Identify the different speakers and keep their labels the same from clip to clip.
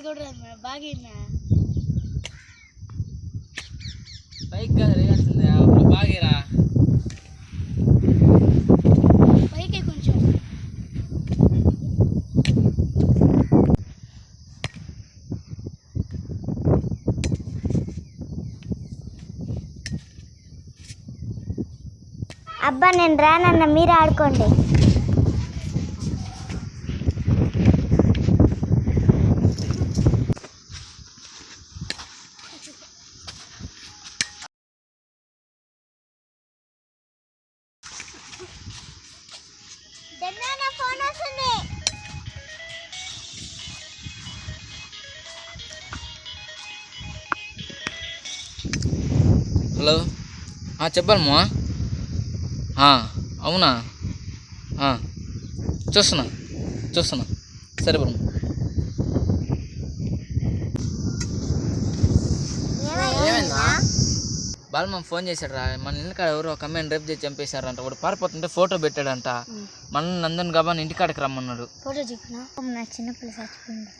Speaker 1: Voice కూడా రాదు madam బాగా విన్నా
Speaker 2: పైకి కదా రేయాల్సిందే అప్పుడు బాగేరా.
Speaker 1: పైకి కొంచెం.
Speaker 3: అబ్బా నేను రానన్న మీరు ఆడుకోండి. ఫోన్ వస్తుంది
Speaker 2: హలో? ఆ, అవునా? చూస్తున్నా చూస్తున్నా. సరే బ్రహ్మ బాలమ్మ ఫోన్ చేశాడు రా మన ఇంటికాడ ఎవరో ఒక అమ్మాయిని రేపు చేసి చంపేశారంట. వాడు పారిపోతుంటే ఫోటో పెట్టాడంట. మన నందన్ గబాన్ ఇంటికాడకి రమ్మన్నాడు.
Speaker 1: ఫోటో చెప్పినా
Speaker 3: నా చిన్నపిల్ల చచ్చిపోయింది.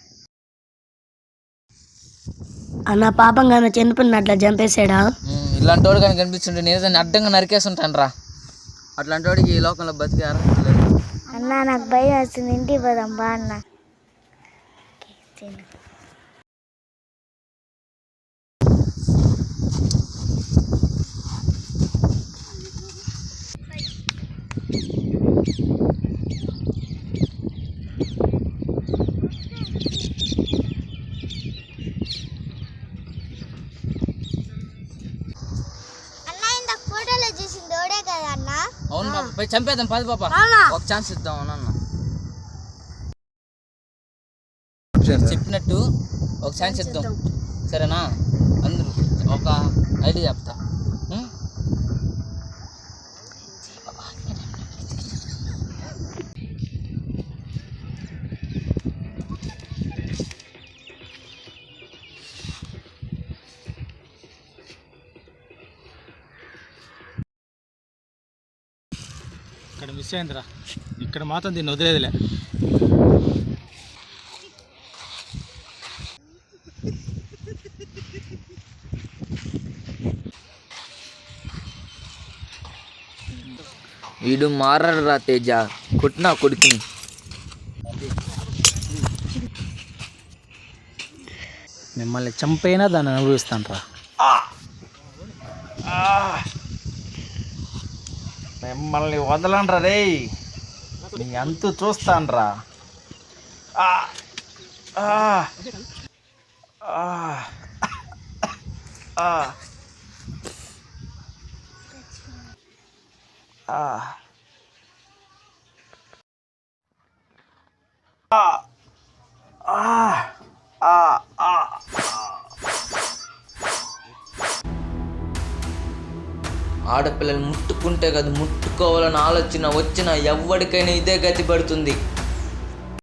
Speaker 1: అన్న పాపంగా నా చిన్నపిల్లని అట్లా చంపేశాడా?
Speaker 2: ఇలాంటి వాడు కానీ కనిపిస్తుంటే నేను అడ్డంగా నరికేస్తుంటాను రా అట్లాంటి వాడికి ఈ లోకంలో బతికే అర్హత లేదు.
Speaker 3: అన్న నాకు భయం వస్తుంది. ఇంటికి పోదాం బా అన్న. అన్న
Speaker 2: అవును పాప పోయి చంపేద్దాం. పది పాప ఒక ఛాన్స్ ఇద్దాం అవునన్న చెప్పినట్టు ఒక ఛాన్స్ ఇద్దాం. సరేనా? అందరూ ఒక ఐడియా చెప్తా.
Speaker 4: ఇక్కడ మిస్ అయిందిరా. ఇక్కడ మాత్రం దీన్ని వదిలేదులే.
Speaker 2: వీడు మారడు రా తేజ. కొట్టినా కొడుకుని.
Speaker 4: మిమ్మల్ని చంపైనా దాన్ని అనుభవిస్తాను రా మిమ్మల్ని వదలండ్రా రే నీ అంతు చూస్తాన్రా ఆ!
Speaker 2: ఆడపిల్లలు ముట్టుకుంటే కదా ముట్టుకోవాలని ఆలోచన వచ్చిన ఎవరికైనా ఇదే గతి పడుతుంది.